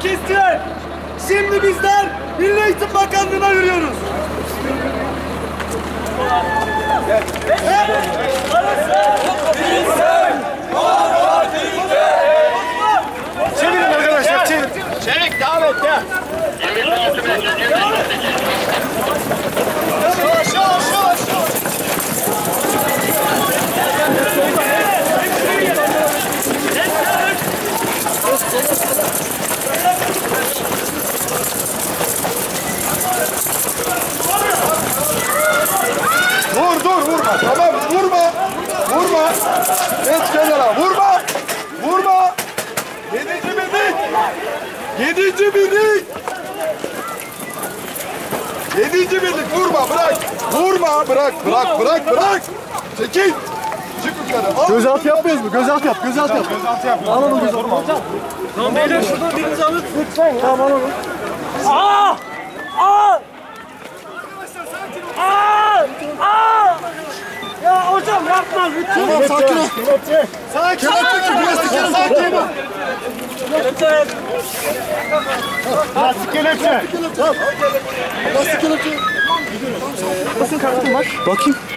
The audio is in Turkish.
kestiler. Şimdi bizler Milli Eğitim Bakanlığı'na yürüyoruz. Çevirin arkadaşlar çevirin. Çevik devam et ya. Dur vurma. Tamam vurma. Vurma. Geç kenara. Vurma. Vurma. Yedinci birlik. Yedinci birlik. Yedinci birlik vurma bırak. Vurma bırak bırak bırak bırak. Çekil. Çık yukarı. Al. Gözaltı yapmıyoruz mu? Gözaltı yap, gözaltı yap. Gözaltı yap. Alalım gözaltı. Tamam beyler şuradan birinizi alın. Tamam alalım. Aa! Aa! Aa! Yapma lütfen. Tamam sakin ol. Sakin ol. Kelepçe kes. Sakin ol. Lütfen. Lastik kelepçe. Lastik kelepçe. Basın kartım var. Bakayım.